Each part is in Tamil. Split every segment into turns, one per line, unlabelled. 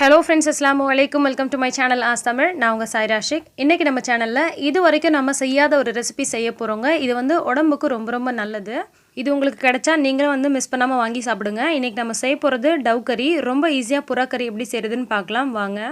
ஹலோ ஃப்ரெண்ட்ஸ் அஸ்லாம் வலைக்கும் welcome to my channel as Tamil நான் உங்கள் சாய்ரா ஷேக் இன்றைக்கி நம்ம சேனலில் இது வரைக்கும் நம்ம செய்யாத ஒரு ரெசிபி செய்ய போகிறோங்க இது வந்து உடம்புக்கு ரொம்ப ரொம்ப நல்லது. இது உங்களுக்கு கிடைச்சா நீங்களும் வந்து மிஸ் பண்ணாமல் வாங்கி சாப்பிடுங்க. இன்றைக்கி நம்ம செய்ய போகிறது டவ் கறி. ரொம்ப ஈஸியாக புறா கறி எப்படி செய்கிறதுன்னு பார்க்கலாம். வாங்க.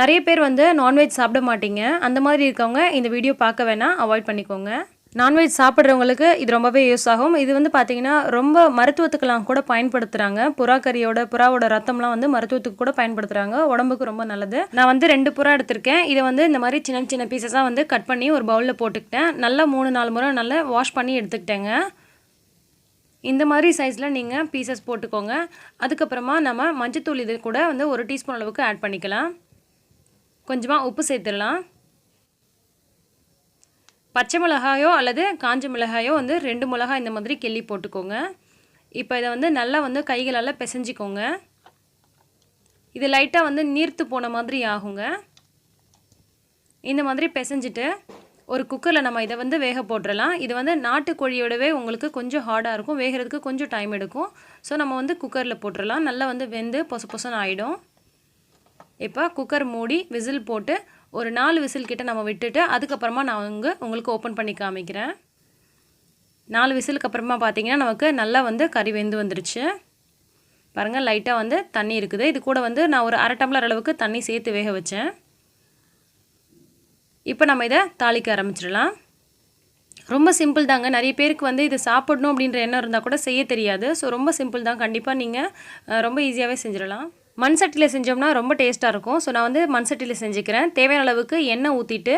நிறைய பேர் வந்து நான்வெஜ் சாப்பிட மாட்டீங்க. அந்த மாதிரி இருக்கவங்க இந்த வீடியோ பார்க்க வேணாம். அவாய்ட் பண்ணிக்கோங்க. நான்வெஜ் சாப்பிட்றவங்களுக்கு இது ரொம்பவே யூஸ் ஆகும். இது வந்து பார்த்திங்கன்னா ரொம்ப மருத்துவத்துக்கெல்லாம் கூட பயன்படுத்துகிறாங்க புறா கறியோட புறாவோட ரத்தம்லாம் வந்து மருத்துவத்துக்கு கூட பயன்படுத்துகிறாங்க உடம்புக்கு ரொம்ப நல்லது. நான் வந்து ரெண்டு புறா எடுத்திருக்கேன். இதை வந்து இந்த மாதிரி சின்ன சின்ன பீசஸாக வந்து கட் பண்ணி ஒரு பவுலில் போட்டுக்கிட்டேன். நல்லா மூணு நாலு முறை நல்லா வாஷ் பண்ணி எடுத்துக்கிட்டேங்க. இந்த மாதிரி சைஸில் நீங்கள் பீசஸ் போட்டுக்கோங்க. அதுக்கப்புறமா நம்ம மஞ்சத்தூள் இது கூட வந்து ஒரு டீஸ்பூன் அளவுக்கு ஆட் பண்ணிக்கலாம். கொஞ்சமாக உப்பு சேர்த்துடலாம். பச்சை மிளகாயோ அல்லது காஞ்ச மிளகாயோ வந்து ரெண்டு மிளகாய் இந்த மாதிரி கிள்ளி போட்டுக்கோங்க. இப்போ இதை வந்து நல்லா வந்து கைகளால் பிசைஞ்சிக்கோங்க. இது லைட்டாக வந்து நீர்த்து போன மாதிரி ஆகுங்க. இந்த மாதிரி பிசைஞ்சிட்டு ஒரு குக்கரில் நம்ம இதை வந்து வேக போட்டுடலாம் இது வந்து நாட்டுக்கோழியோடவே உங்களுக்கு கொஞ்சம் ஹார்டாக இருக்கும். வேகிறதுக்கு கொஞ்சம் டைம் எடுக்கும். ஸோ நம்ம வந்து குக்கரில் போட்டுடலாம் நல்லா வந்து வெந்து பொச பொசன்னு ஆகிடும் இப்போ குக்கர் மூடி விசில் போட்டு ஒரு நாலு விசில் கிட்ட நம்ம விட்டுட்டு அதுக்கப்புறமா நான் வந்து உங்களுக்கு ஓப்பன் பண்ணி காமிக்கிறேன். நாலு விசிலுக்கு அப்புறமா பார்த்தீங்கன்னா நமக்கு நல்லா வந்து கறி வெந்து வந்துருச்சு. பாருங்கள் லைட்டாக வந்து தண்ணி இருக்குது. இது கூட வந்து நான் ஒரு அரை டம்ளர் அளவுக்கு தண்ணி சேர்த்து வேக வச்சேன். இப்போ நம்ம இதை தாளிக்க ஆரம்பிச்சிடலாம். ரொம்ப சிம்பிள் தாங்க. நிறைய பேருக்கு வந்து இதை சாப்பிடணும் அப்படின்ற எண்ணம் இருந்தால் கூட செய்ய தெரியாது. ஸோ ரொம்ப சிம்பிள் தான். கண்டிப்பாக நீங்கள் ரொம்ப ஈஸியாகவே செஞ்சிடலாம். மண் சட்டியில் செஞ்சோம்னா ரொம்ப டேஸ்ட்டாக இருக்கும். ஸோ நான் வந்து மண் சட்டியில் செஞ்சுக்கிறேன். தேவையான அளவுக்கு எண்ணெய் ஊற்றிட்டு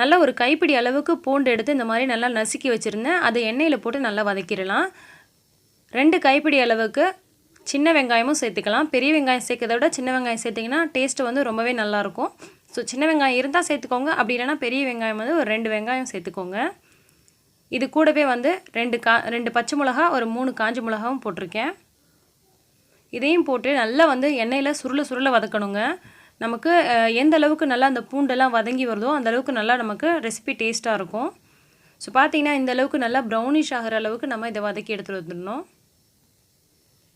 நல்லா ஒரு கைப்பிடி அளவுக்கு பூண்டு எடுத்து இந்த மாதிரி நல்லா நசுக்கி வச்சுருந்தேன். அதை எண்ணெயில் போட்டு நல்லா வதக்கிடலாம். ரெண்டு கைப்பிடி அளவுக்கு சின்ன வெங்காயமும் சேர்த்துக்கலாம். பெரிய வெங்காயம் சேர்க்கறத விட சின்ன வெங்காயம் சேர்த்திங்கன்னா டேஸ்ட்டு வந்து ரொம்பவே நல்லாயிருக்கும் ஸோ சின்ன வெங்காயம் இருந்தால் சேர்த்துக்கோங்க. அப்படி இல்லைனா பெரிய வெங்காயம் வந்து ஒரு ரெண்டு வெங்காயம் சேர்த்துக்கோங்க. இது கூடவே வந்து ரெண்டு கா ரெண்டு பச்சை மிளகா ஒரு மூணு காஞ்சி மிளகாவும் போட்டிருக்கேன். இதையும் போட்டு நல்லா வந்து எண்ணெயில் சுருள சுருள வதக்கணுங்க. நமக்கு எந்த அளவுக்கு நல்லா அந்த பூண்டெல்லாம் வதங்கி வருதோ அந்த அளவுக்கு நல்லா நமக்கு ரெசிபி டேஸ்ட்டாக இருக்கும். ஸோ பார்த்தீங்கன்னா இந்த அளவுக்கு நல்லா ப்ரௌனிஷ் ஆகிற அளவுக்கு நம்ம இதை வதக்கி எடுத்துகிட்டு வந்துடணும்.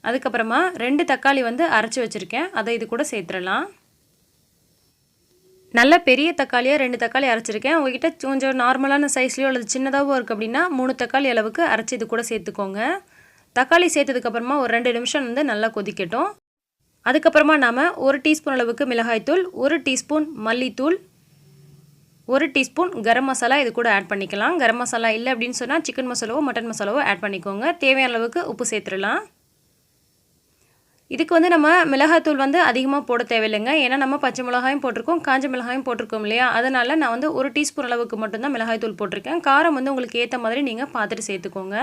அதுக்கப்புறமா ரெண்டு தக்காளி வந்து அரைச்சி வச்சுருக்கேன். அதை இது கூட சேர்த்துடலாம். நல்ல பெரிய தக்காளியாக ரெண்டு தக்காளி அரைச்சிருக்கேன். உங்ககிட்ட கொஞ்சம் நார்மலான சைஸ்லேயோ அல்லது சின்னதாகவும் இருக்குது அப்படின்னா மூணு தக்காளி அளவுக்கு அரைச்சி இது கூட சேர்த்துக்கோங்க. தக்காளி சேர்த்ததுக்கப்புறமா ஒரு ரெண்டு நிமிஷம் வந்து நல்லா கொதிக்கட்டும். அதுக்கப்புறமா நாம் ஒரு டீஸ்பூன் அளவுக்கு மிளகாய்த்தூள் ஒரு டீஸ்பூன் மல்லித்தூள் ஒரு டீஸ்பூன் கரம் மசாலா இது கூட ஆட் பண்ணிக்கலாம். கரம் மசாலா இல்லை அப்படின்னு சொன்னால் சிக்கன் மசாலாவோ மட்டன் மசாலாவோ ஆட் பண்ணிக்கோங்க. தேவையான அளவுக்கு உப்பு சேர்த்துடலாம். இதுக்கு வந்து நம்ம மிளகாத்தூள் வந்து அதிகமாக போட தேவையில்லைங்க. ஏன்னா நம்ம பச்சை மிளகாயும் போட்டிருக்கோம் காஞ்ச மிளகாயும் போட்டிருக்கோம் இல்லையா? அதனால் நான் வந்து ஒரு டீஸ்பூன் அளவுக்கு மட்டும்தான் மிளகாய்த்தூள் போட்டிருக்கேன். காரம் வந்து உங்களுக்கு ஏற்ற மாதிரி நீங்கள் பார்த்துட்டு சேர்த்துக்கோங்க.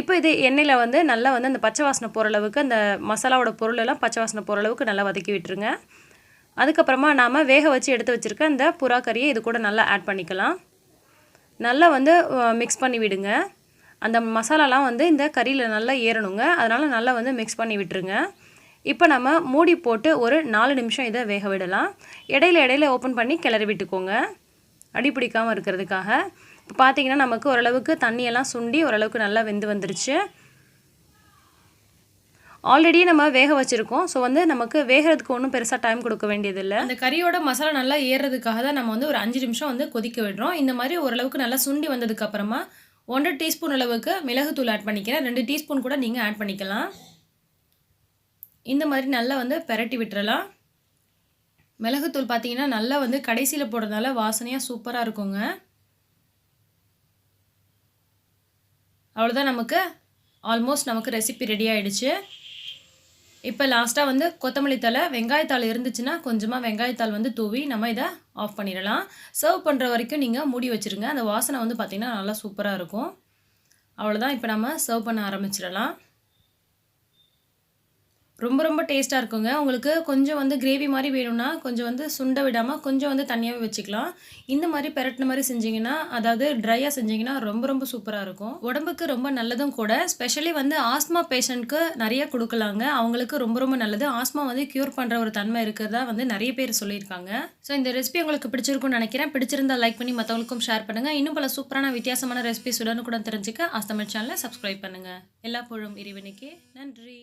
இப்போ இது எண்ணெயில் வந்து நல்லா வந்து அந்த பச்சை வாசனை போகிற அளவுக்கு அந்த மசாலாவோட பொருளெல்லாம் பச்சை வாசனை போகிற அளவுக்கு நல்லா வதக்கி விட்டுருங்க. அதுக்கப்புறமா நாம் வேக வச்சு எடுத்து வச்சுருக்க அந்த புறா கறியை இது கூட நல்லா ஆட் பண்ணிக்கலாம். நல்லா வந்து மிக்ஸ் பண்ணி விடுங்க. அந்த மசாலாலாம் வந்து இந்த கறியில் நல்லா ஏறணுங்க. அதனால் நல்லா வந்து மிக்ஸ் பண்ணி விட்டுருங்க. இப்போ நம்ம மூடி போட்டு ஒரு நாலு நிமிஷம் இதை வேக விடலாம். இடையில இடையில ஓப்பன் பண்ணி கிளறி விட்டுக்கோங்க. அடி பிடிக்காமல் இருக்கிறதுக்காக. இப்போ பார்த்தீங்கன்னா நமக்கு ஓரளவுக்கு தண்ணியெல்லாம் சுண்டி ஓரளவுக்கு நல்லா வெந்து வந்துருச்சு. ஆல்ரெடி நம்ம வேக வச்சுருக்கோம். ஸோ வந்து நமக்கு வேகிறதுக்கு ஒன்றும் பெருசாக டைம் கொடுக்க வேண்டியதில்லை. அந்த கறியோட மசாலா நல்லா ஏறுறதுக்காக தான் நம்ம வந்து ஒரு அஞ்சு நிமிஷம் வந்து கொதிக்க விடுறோம். இந்த மாதிரி ஓரளவுக்கு நல்லா சுண்டி வந்ததுக்கப்புறமா ஒன்றரை டீஸ்பூன் அளவுக்கு மிளகுத்தூள் ஆட் பண்ணிக்கிறேன். ரெண்டு டீஸ்பூன் கூட நீங்கள் ஆட் பண்ணிக்கலாம். இந்த மாதிரி நல்லா வந்து பெரட்டி விட்டுறலாம். மிளகுத்தூள் பார்த்தீங்கன்னா நல்லா வந்து கடைசியில் போடுறதுனால வாசனையாக சூப்பராக இருக்குங்க. அவ்வளோதான் நமக்கு. ஆல்மோஸ்ட் நமக்கு ரெசிபி ரெடி ஆகிடுச்சு இப்போ லாஸ்ட்டாக வந்து கொத்தமல்லி தலை வெங்காயத்தாள் இருந்துச்சுன்னா கொஞ்சமாக வெங்காயத்தாள் வந்து தூவி நம்ம இதை ஆஃப் பண்ணிடலாம். சர்வ் பண்ணுற வரைக்கும் நீங்கள் மூடி வச்சுருங்க. அந்த வாசனை வந்து பார்த்திங்கன்னா நல்லா சூப்பராக இருக்கும். அவ்வளோதான் இப்போ நம்ம சர்வ் பண்ண ஆரம்பிச்சிடலாம். ரொம்ப ரொம்ப டேஸ்ட்டாக இருக்குங்க. உங்களுக்கு கொஞ்சம் வந்து கிரேவி மாதிரி வேணும்னா கொஞ்சம் வந்து சுண்ட விடாமல் கொஞ்சம் வந்து தனியாகவே வச்சுக்கலாம். இந்த மாதிரி பெரட்டின மாதிரி செஞ்சிங்கன்னா அதாவது ட்ரையாக செஞ்சிங்கன்னா ரொம்ப ரொம்ப சூப்பராக இருக்கும். உடம்புக்கு ரொம்ப நல்லதும் கூட ஸ்பெஷலி வந்து ஆஸ்மா பேஷண்ட்க்கு நிறைய கொடுக்கலாங்க. அவங்களுக்கு ரொம்ப ரொம்ப நல்லது. ஆஸ்மா வந்து க்யூர் பண்ணுற ஒரு தன்மை இருக்கிறதா வந்து நிறைய பேர் சொல்லியிருக்காங்க. ஸோ இந்த ரெசிபி உங்களுக்கு பிடிச்சிருக்கும்னு நினைக்கிறேன். பிடிச்சிருந்தா லைக் பண்ணி மற்றவங்களுக்கும் ஷேர் பண்ணுங்கள் இன்னும் பல சூப்பரான வித்தியாசமான ரெசிபிஸ் உடனுக்குடன் தெரிஞ்சுக்க ஆஸ்தமிழ் சேனலை சப்ஸ்கிரைப் பண்ணுங்கள் எல்லா பொழும் இறைவனுக்கே. நன்றி.